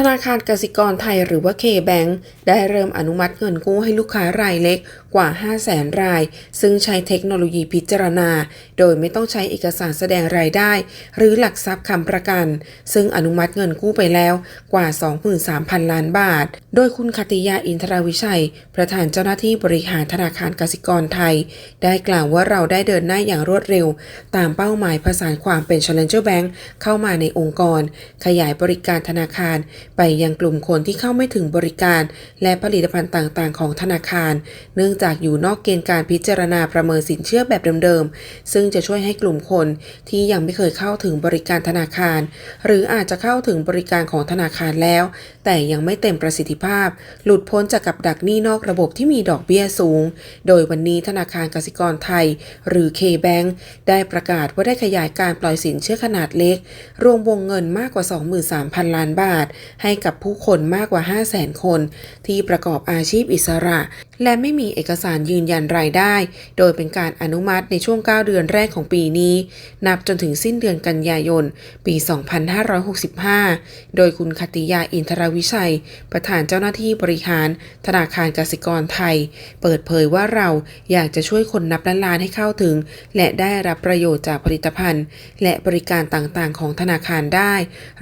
ธนาคารกสิกรไทยหรือว่า K-Bank ได้เริ่มอนุมัติเงินกู้ให้ลูกค้ารายเล็กกว่า 5 0 0แสนราย ซึ่งใช้เทคโนโลยีพิจารณา โดยไม่ต้องใช้เอกสารแสดงรายได้ หรือหลักทรัพย์คำประกัน ซึ่งอนุมัติเงินกู้ไปแล้วกว่า 23,000 ล้านบาท โดยคุณคติยาอินทราวิชัย ประธานเจ้าหน้าที่บริหารธนาคารกสิกรไทย ได้กล่าวว่าเราได้เดินหน้าอย่างรวดเร็ว ตามเป้าหมายผสานความเป็น Challenger Bank เข้ามาในองค์กร ขยายบริการธนาคารไปยังกลุ่มคนที่เข้าไม่ถึงบริการ และผลิตภัณฑ์ต่างๆ ของธนาคาร เนื่องจากอยู่นอกเกณฑ์การพิจารณาประเมินสินเชื่อแบบเดิมๆ ซึ่งจะช่วยให้กลุ่มคนที่ยังไม่เคยเข้าถึงบริการธนาคาร หรืออาจจะเข้าถึงบริการของธนาคารแล้ว แต่ยังไม่เต็มประสิทธิภาพ หลุดพ้นจากกับดักหนี้นอกระบบที่มีดอกเบี้ยสูง โดยวันนี้ธนาคารกสิกรไทย หรือ K-Bank ได้ประกาศว่าได้ขยายการปล่อยสินเชื่อขนาดเล็ก รวมวงเงินมากกว่า 23,000 ล้านบาทให้กับผู้คนมากกว่า 500,000 คน ที่ประกอบอาชีพอิสระ และไม่มีเอกสารยืนยันรายได้ โดยเป็นการอนุมัติในช่วง 9 เดือนแรกของปีนี้ นับจนถึงสิ้นเดือนกันยายน ปี 2565 โดยคุณคติยาอินทรวิชัย ประธานเจ้าหน้าที่บริหาร ธนาคารกสิกรไทย เปิดเผยว่าเราอยากจะช่วยคนนับล้านล้านให้เข้าถึง และได้รับประโยชน์จากผลิตภัณฑ์ และบริการต่างๆ ของธนาคารได้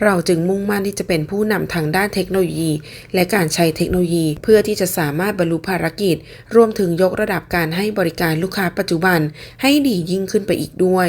เราจึงมุ่งมั่นที่จะเป็นผู้นำทางด้านเทคโนโลยี และการใช้เทคโนโลยี เพื่อที่จะสามารถบรรลุภารกิจรวมถึงยกระดับการให้บริการลูกค้าปัจจุบัน ให้ดียิ่งขึ้นไปอีกด้วย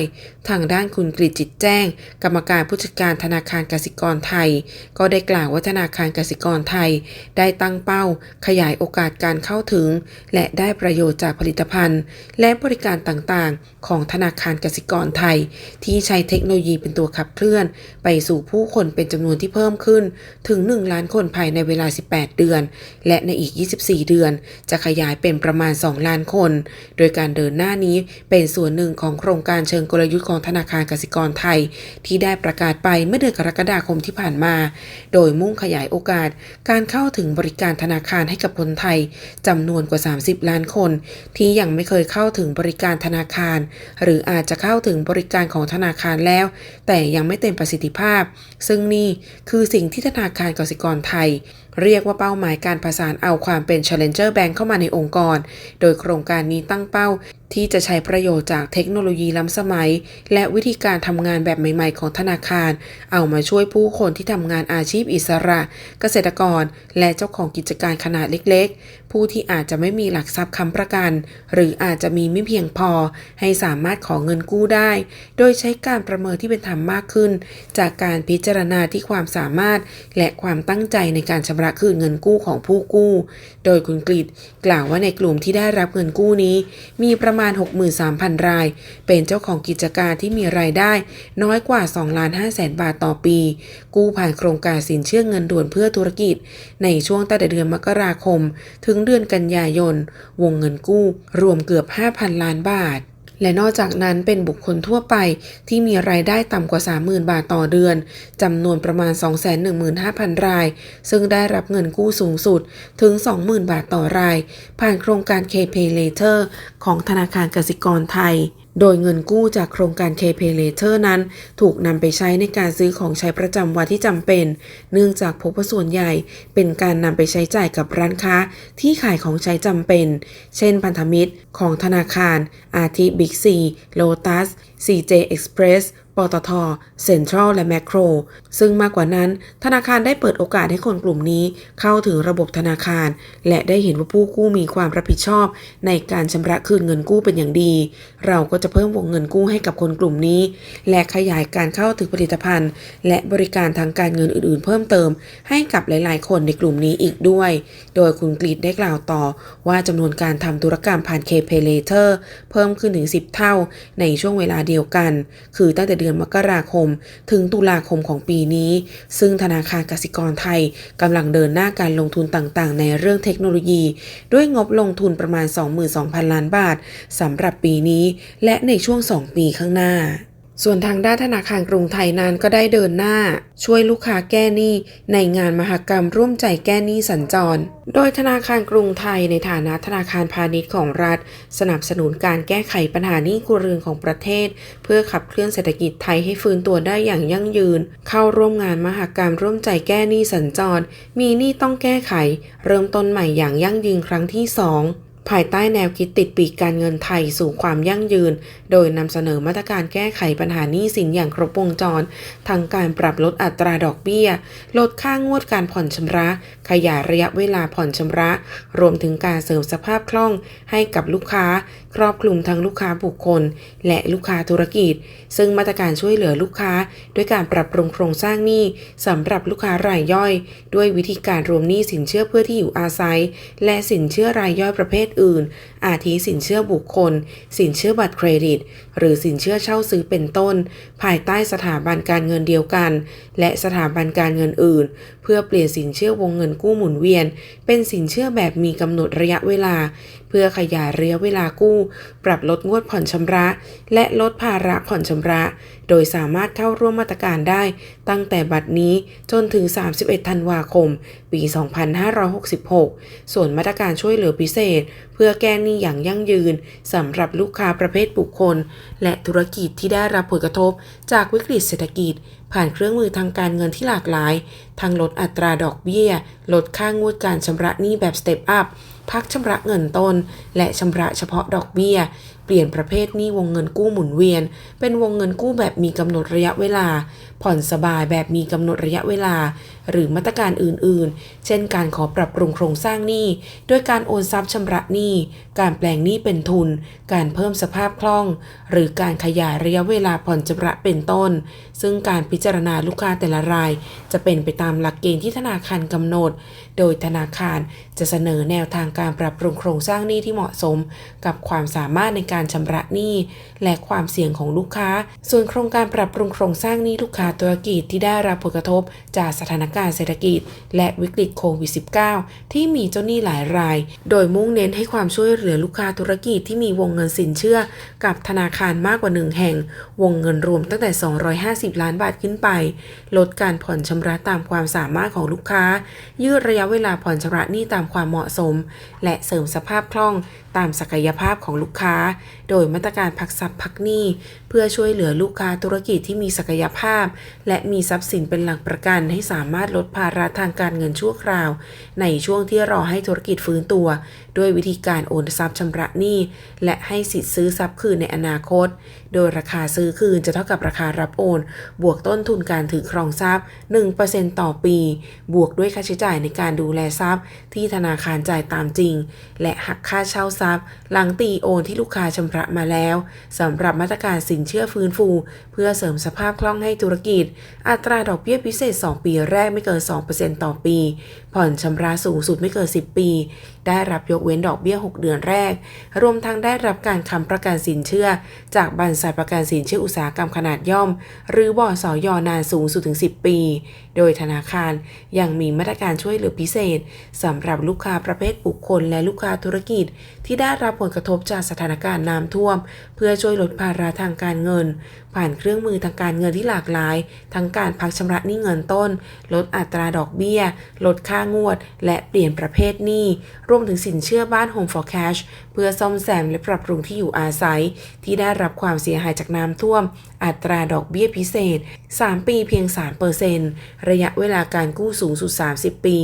ทางด้านคุณกฤษจิตแจ้ง กรรมการผู้จัดการธนาคารกสิกรไทย ก็ได้กล่าวว่าธนาคารกสิกรไทย ได้ตั้งเป้า ขยายโอกาสการเข้าถึง และได้ประโยชน์จากผลิตภัณฑ์ และบริการต่างๆ ของธนาคารกสิกรไทย ที่ใช้เทคโนโลยีเป็นตัวขับเคลื่อน ไปสู่ผู้คนเป็นจำนวนที่เพิ่มขึ้น ถึง 1 ล้านคนภายในเวลา 18 เดือน และในอีก 24 เดือนจะขยายเป็นประมาณ 2 ล้านคน โดยการเดินหน้านี้เป็นส่วนหนึ่งของโครงการเชิงกลยุทธ์ของธนาคารกสิกรไทย ที่ได้ประกาศไปเมื่อเดือนกรกฎาคมที่ผ่านมา โดยมุ่งขยายโอกาสการเข้าถึงบริการธนาคารให้กับคนไทยจำนวนกว่า 30 ล้านคน ที่ยังไม่เคยเข้าถึงบริการธนาคาร หรืออาจจะเข้าถึงบริการของธนาคารแล้ว แต่ยังไม่เต็มประสิทธิภาพ ซึ่งนี่คือสิ่งที่ธนาคารกสิกรไทย เรียกว่าเป้าหมายการผสานเอาความเป็น Challenger Bank เข้ามาในองค์กร โดยโครงการนี้ตั้งเป้าที่จะใช้ประโยชน์จากเทคโนโลยีล้ำสมัย และวิธีการทำงานแบบใหม่ๆ ของธนาคาร เอามาช่วยผู้คนที่ทำงานอาชีพอิสระ เกษตรกร และเจ้าของกิจการขนาดเล็กๆ ผู้ที่อาจจะไม่มีหลักทรัพย์ค้ำประกัน หรืออาจจะมีไม่เพียงพอ ให้สามารถขอเงินกู้ได้ โดยใช้การประเมินที่เป็นธรรมมากขึ้น จากการพิจารณาที่ความสามารถ และความตั้งใจในการชำระคืนเงินกู้ของผู้กู้ โดยคุณกฤษกล่าวว่าในกลุ่มที่ได้รับเงินกู้นี้ มีประมาณ 63,000 ราย เป็นเจ้าของกิจการที่มีรายได้น้อยกว่า 2 ล้าน5แสนบาทต่อปี กู้ผ่านโครงการสินเชื่อเงินด่วนเพื่อธุรกิจ ในช่วงตั้งแต่เดือนมกราคม ถึงเดือนกันยายน วงเงินกู้ รวมเกือบ 5,000 ล้านบาท และนอกจากนั้นเป็นบุคคลทั่วไปที่มีรายได้ต่ำกว่า 30,000 บาทต่อเดือนจำนวนประมาณ 215,000 ราย ซึ่งได้รับเงินกู้สูงสุดถึง 20,000 บาทต่อราย ผ่านโครงการ KPay Later ของธนาคารกสิกรไทย โดยเงินกู้จากโครงการ KPay Later นั้น ถูกนำไปใช้ในการซื้อของใช้ประจำวันที่จำเป็น เนื่องจากพบว่าส่วนใหญ่เป็นการนำไปใช้จ่ายกับร้านค้าที่ขายของใช้จำเป็น เช่นพันธมิตรของธนาคาร อาทิบิ๊กซี โลตัส CJ Express ปตท เซ็นทรัล และแมคโคร ซึ่งมากกว่านั้น ธนาคารได้เปิดโอกาสให้คนกลุ่มนี้เข้าถึงระบบธนาคาร และได้เห็นว่าผู้กู้มีความรับผิดชอบ ในการชำระคืนเงินกู้เป็นอย่างดี เราก็จะเพิ่มวงเงินกู้ให้กับคนกลุ่มนี้ และขยายการเข้าถึงผลิตภัณฑ์ และบริการทางการเงินอื่น ๆ เพิ่มเติม ให้กับหลาย ๆ คนในกลุ่มนี้อีกด้วย โดยคุณกรีดได้กล่าวต่อ ว่าจำนวนการทำธุรกรรมผ่าน KPay Later เพิ่มขึ้นถึง 10 เท่า ในช่วงเวลาเดียวกัน คือตั้งแต่เดือนมกราคม ถึงตุลาคมของปีนี้ ซึ่งธนาคารกสิกรไทยกำลังเดินหน้าการลงทุนต่างๆ ในเรื่องเทคโนโลยี ด้วยงบลงทุนประมาณ 22,000 ล้านบาทสำหรับปีนี้ และในช่วง 2 ปีข้างหน้า ส่วนทางด้านธนาคารกรุงไทยนั้นก็ได้เดินหน้า ช่วยลูกค้าแก้หนี้ในงานมหกรรมร่วมใจแก้หนี้สัญจร โดยธนาคารกรุงไทยในฐานะธนาคารพาณิชย์ของรัฐ สนับสนุนการแก้ไขปัญหาหนี้ครัวเรือนของประเทศ เพื่อขับเคลื่อนเศรษฐกิจไทยให้ฟื้นตัวได้อย่างยั่งยืน เข้าร่วมงานมหกรรมร่วมใจแก้หนี้สัญจร มีหนี้ต้องแก้ไข เริ่มต้นใหม่อย่างยั่งยืนครั้งที่สอง ภายใต้แนวคิดติดปีกการเงินไทยสู่ความยั่งยืน โดยนำเสนอมาตรการแก้ไขปัญหาหนี้สินอย่างครบวงจร ทั้งการปรับลดอัตราดอกเบี้ย ลดค่างวดการผ่อนชำระ ขยายระยะเวลาผ่อนชำระ รวมถึงการเสริมสภาพคล่องให้กับลูกค้า ครอบคลุมทั้งลูกค้าบุคคล และลูกค้าธุรกิจ ซึ่งมาตรการช่วยเหลือลูกค้า ด้วยการปรับปรุงโครงสร้างหนี้สำหรับลูกค้ารายย่อย ด้วยวิธีการรวมหนี้สินเชื่อเพื่อที่อยู่อาศัย และสินเชื่อรายย่อยประเภทอื่น อาทิสินเชื่อบุคคล สินเชื่อบัตรเครดิต หรือสินเชื่อเช่าซื้อเป็นต้น ภายใต้สถาบันการเงินเดียวกัน และสถาบันการเงินอื่น เพื่อเปลี่ยนสินเชื่อวงเงินกู้หมุนเวียน เป็นสินเชื่อแบบมีกำหนดระยะเวลา พื่อขยายระยะเวลากู้ ปรับลดงวดผ่อนชำระ และลดภาระผ่อนชำระ โดยสามารถเข้าร่วมมาตรการได้ ตั้งแต่บัดนี้จนถึง 31 ธันวาคม ปี 2566 ส่วนมาตรการช่วยเหลือพิเศษ เพื่อแก้หนี้อย่างยั่งยืนสำหรับลูกค้าประเภทบุคคล และธุรกิจที่ได้รับผลกระทบ จากวิกฤตเศรษฐกิจ ผ่านเครื่องมือทางการเงินที่หลากหลาย ทั้งลดอัตราดอกเบี้ย ลดค่างวดการชำระหนี้แบบสเต็ปอัพ พักชำระเงินต้น และชำระเฉพาะดอกเบี้ย เปลี่ยนประเภทหนี้วงเงินกู้หมุนเวียน เป็นวงเงินกู้แบบมีกำหนดระยะเวลา ผ่อนสบายแบบมีกำหนดระยะเวลา หรือมาตรการอื่นๆ เช่นการขอปรับปรุงโครงสร้างหนี้ด้วยการโอนทรัพย์ชำระหนี้ การแปลงหนี้เป็นทุน การเพิ่มสภาพคล่อง หรือการขยายระยะเวลาผ่อนชำระเป็นต้น ซึ่งการพิจารณาลูกค้าแต่ละราย จะเป็นไปตามหลักเกณฑ์ที่ธนาคารกำหนด โดยธนาคารจะเสนอแนวทางการปรับปรุงโครงสร้างหนี้ที่เหมาะสม กับความสามารถในการการชำระหนี้และความเสี่ยงของลูกค้า ส่วนโครงการปรับปรุงโครงสร้างหนี้ลูกค้าธุรกิจที่ได้รับผลกระทบจากสถานการณ์เศรษฐกิจ และวิกฤตโควิด -19 ที่มีเจ้าหนี้หลายราย โดยมุ่งเน้นให้ความช่วยเหลือลูกค้าธุรกิจที่มีวงเงินสินเชื่อ กับธนาคารมากกว่าหนึ่งแห่ง วงเงินรวมตั้งแต่ 250 ล้านบาทขึ้นไป ลดการผ่อนชำระตามความสามารถของลูกค้า ยืดระยะเวลาผ่อนชำระหนี้ตามความเหมาะสม และเสริมสภาพคล่อง ตามศักยภาพของลูกค้า โดยมาตรการพักทรัพย์พักหนี้ เพื่อช่วยเหลือลูกค้าธุรกิจที่มีศักยภาพ และมีทรัพย์สินเป็นหลักประกัน ให้สามารถลดภาระทางการเงินชั่วคราว ในช่วงที่รอให้ธุรกิจฟื้นตัว ด้วยวิธีการโอนทรัพย์ชำระหนี้ และให้สิทธิ์ซื้อทรัพย์คืนในอนาคต โดยราคาซื้อคืนจะเท่ากับราคารับโอน บวกต้นทุนการถือครองทรัพย์ 1%ต่อปี บวกด้วยค่าใช้จ่ายในการดูแลทรัพย์ ที่ธนาคารจ่ายตามจริง และหักค่าเช่าทรัพย์ หลังตีโอนที่ลูกค้าชำระมาแล้วสำหรับมาตรการสินเชื่อฟื้นฟู เพื่อเสริมสภาพคล่องให้ธุรกิจ อัตราดอกเบี้ยพิเศษ 2 ปีแรกไม่เกิน 2%ต่อปี ผ่อนชำระสูงสุดไม่เกิน 10 ปี ได้รับยกเว้นดอกเบี้ย 6 เดือนแรก รวมทั้งได้รับการค้ำประกันสินเชื่อ จากบรรษัทประกันสินเชื่ออุตสาหกรรมขนาดย่อม หรือบอสอยนานสูงสุดถึง 10 ปี โดยธนาคารยังมีมาตรการช่วยเหลือพิเศษสำหรับลูกค้าประเภทบุคคลและลูกค้าธุรกิจ ที่ได้รับผลกระทบจากสถานการณ์น้ำท่วม เพื่อช่วยลดภาระทางการเงิน ผ่านเครื่องมือทางการเงินที่หลากหลาย ทั้งการพักชำระหนี้เงินต้น ลดอัตราดอกเบี้ย ลดค่างวด และเปลี่ยนประเภทหนี้รวมถึงสินเชื่อบ้าน Home for Cash เพื่อซ่อมแซมและปรับปรุงที่อยู่อาศัย ที่ได้รับความเสียหายจากน้ำท่วม อัตราดอกเบี้ยพิเศษ 3 ปีเพียง 3%ระยะเวลาการกู้สูงสุด 30 ปี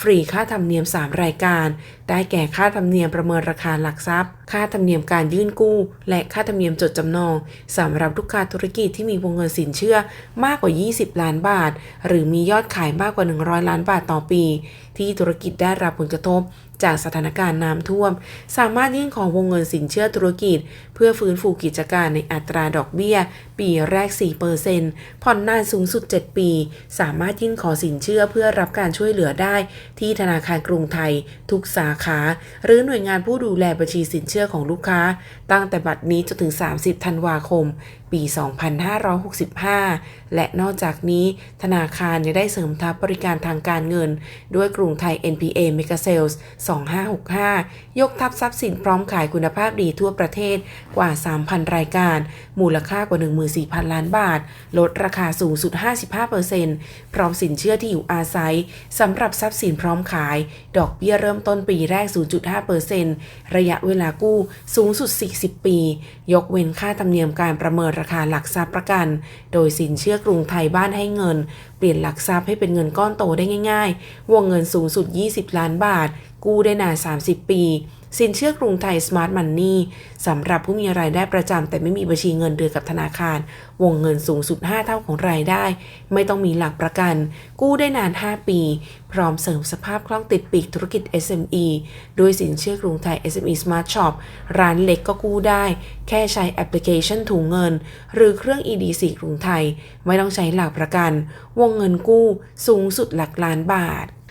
ฟรีค่าธรรมเนียม 3 รายการ ได้แก่ค่าธรรมเนียมประเมินราคาหลักทรัพย์ ค่าธรรมเนียมการยื่นกู้ และค่าธรรมเนียมจดจำนองสำหรับลูกค้าธุรกิจที่มีวงเงินสินเชื่อมากกว่า 20 ล้านบาท หรือมียอดขายมากกว่า 100 ล้านบาทต่อปี ที่ธุรกิจได้รับผลกระทบ จากสถานการณ์น้ำท่วม สามารถยื่นขอวงเงินสินเชื่อธุรกิจ เพื่อฟื้นฟูกิจการในอัตราดอกเบี้ย ปีแรก 4%ผ่อนนานสูงสุด 7 ปี สามารถยื่นขอสินเชื่อเพื่อรับการช่วยเหลือได้ ที่ธนาคารกรุงไทย ทุกสาขา หรือหน่วยงานผู้ดูแลบัญชีสินเชื่อของลูกค้า ตั้งแต่บัดนี้จนถึง 30 ธันวาคม ปี 2565 และนอกจากนี้ธนาคารยังได้เสริมทัพบริการทางการเงิน ด้วยกรุงไทย NPA Mega Sales 2565 ยกทัพทรัพย์สินพร้อมขายคุณภาพดีทั่วประเทศกว่า 3,000 รายการ มูลค่ากว่า 14,000 ล้านบาท ลดราคาสูงสุด 55%พร้อมสินเชื่อที่อยู่อาศัยสำหรับทรัพย์สินพร้อมขาย ดอกเบี้ยเริ่มต้นปีแรก 0.5%ระยะเวลากู้สูงสุด 40 ปี ยกเว้นค่าธรรมเนียมการประเมินราคาหลักทรัพย์ประกัน โดยสินเชื่อกรุงไทยบ้านให้เงิน เปลี่ยนหลักทรัพย์ให้เป็นเงินก้อนโตได้ง่าย ๆ วงเงินสูงสุด 20 ล้านบาท กู้ได้นาน 30 ปี สินเชื่อกรุงไทย Smart Money สำหรับผู้มีรายได้ประจำแต่ไม่มีบัญชีเงินเดือนกับธนาคาร วงเงินสูงสุด 5 เท่าของรายได้ ไม่ต้องมีหลักประกัน กู้ได้นาน 5 ปี พร้อมเสริมสภาพคล่องติดปีกธุรกิจ SME ด้วยสินเชื่อกรุงไทย SME Smart Shop ร้านเล็กก็กู้ได้ แค่ใช้แอปพลิเคชันถุงเงิน หรือเครื่อง EDC กรุงไทย ไม่ต้องใช้หลักประกัน วงเงินกู้สูงสุดหลักล้านบาท